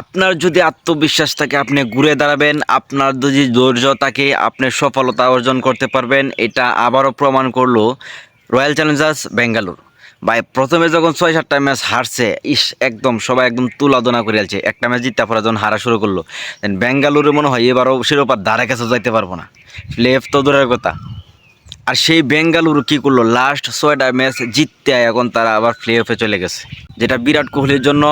আপনার যদি আত্মবিশ্বাস থাকে, আপনি ঘুরে দাঁড়াবেন। আপনার যদি ধৈর্য থাকে, আপনি সফলতা অর্জন করতে পারবেন। এটা আবারও প্রমাণ করল রয়্যাল চ্যালেঞ্জার্স বেঙ্গালুরু ভাই, প্রথমে যখন ছয় সাতটা ম্যাচ হারছে, ইস, একদম সবাই একদম তুলাদনা করে আছে একটা ম্যাচ জিততে পরে যখন হারা শুরু করল দেন বেঙ্গালুরু মনে হয় এবারও শিরোপার ধারে কাছে যাইতে পারব না। প্লেফ তো দূরের কথা। আর সেই বেঙ্গালুরু কি করল লাস্ট ছয়টা ম্যাচ জিততে এখন তারা আবার প্লে অফে চলে গেছে। যেটা বিরাট কোহলির জন্য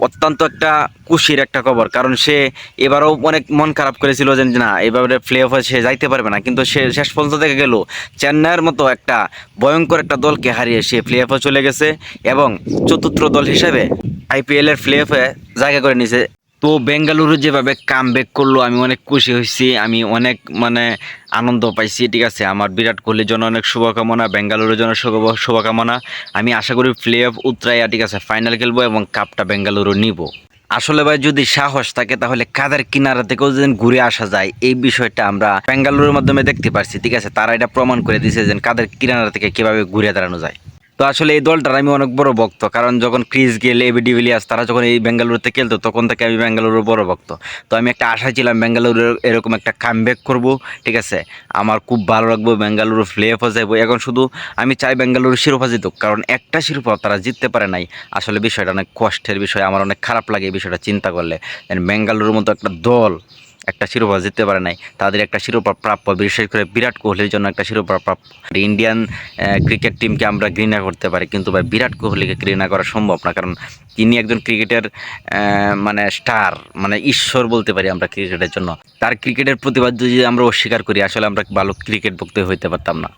অত্যন্ত একটা খুশির একটা খবর। কারণ সে এবারও অনেক মন খারাপ করেছিল যে, না, এবারে প্লে অফে সে যাইতে পারবে না। কিন্তু সে শেষ পর্যন্ত থেকে গেল, চেন্নাইয়ের মতো একটা ভয়ঙ্কর একটা দলকে হারিয়ে সে প্লে অফে চলে গেছে এবং চতুর্থ দল হিসেবে আইপিএলের প্লে অফে জায়গা করে নিয়েছে। তো বেঙ্গালুরু যেভাবে কাম ব্যাক করল, আমি অনেক খুশি হয়েছি, আমি অনেক মানে আনন্দ পাইছি, ঠিক আছে? আমার বিরাট কোহলির জন্য অনেক শুভকামনা, বেঙ্গালুরুর জন্য শুভ- শুভকামনা। আমি আশা করি প্লে অফ উতরাইয়া, ঠিক আছে ফাইনাল খেলব এবং কাপটা বেঙ্গালুরু নিব। আসলে ভাই, যদি সাহস থাকে, তাহলে কাদের কিনারা থেকেও যদি ঘুরে আসা যায়, এই বিষয়টা আমরা বেঙ্গালুরুর মাধ্যমে দেখতে পারছি, ঠিক আছে? তারা এটা প্রমাণ করে দিয়েছে যে কাদের কিনারা থেকে কীভাবে ঘুরে দাঁড়ানো যায়। তো আসলে এই দলটার আমি অনেক বড় ভক্ত, কারণ যখন ক্রিস গেল এবি ডিভিলিয়ার্স তারা যখন এই বেঙ্গালুরুতে খেলতো, তখন থেকে আমি বেঙ্গালুরুর বড় ভক্ত। তো আমি একটা আশা ছিলাম বেঙ্গালুরু এরকম একটা কাম ব্যাক করব, ঠিক আছে? আমার খুব ভালো লাগবে বেঙ্গালুরু প্লে অফে যাব এখন শুধু আমি চাই বেঙ্গালুরু শিরোপা জিতুক, কারণ একটা শিরোপা তারা জিততে পারে নাই। আসলে বিষয়টা অনেক কষ্টের বিষয়, আমার অনেক খারাপ লাগে এই বিষয়টা চিন্তা করলে। বেঙ্গালুরুর মতো একটা দল একটা শিরোপা জিততে পারে নাই। তাদের একটা শিরোপা প্রাপ্য, বিশেষ করে বিরাট কোহলির জন্য একটা শিরোপা প্রাপ্য। ইন্ডিয়ান ক্রিকেট টিমকে আমরা ঘৃণা করতে পারি, কিন্তু ভাই বিরাট কোহলিকে ঘৃণা করা সম্ভব না, কারণ তিনি একজন ক্রিকেটের মানে স্টার মানে ঈশ্বর বলতে পারি আমরা ক্রিকেটের জন্য। তার ক্রিকেটের প্রতিবাদ যদি আমরা অস্বীকার করি, আসলে আমরা ভালো ক্রিকেট ভক্ত হইতে পারতাম না।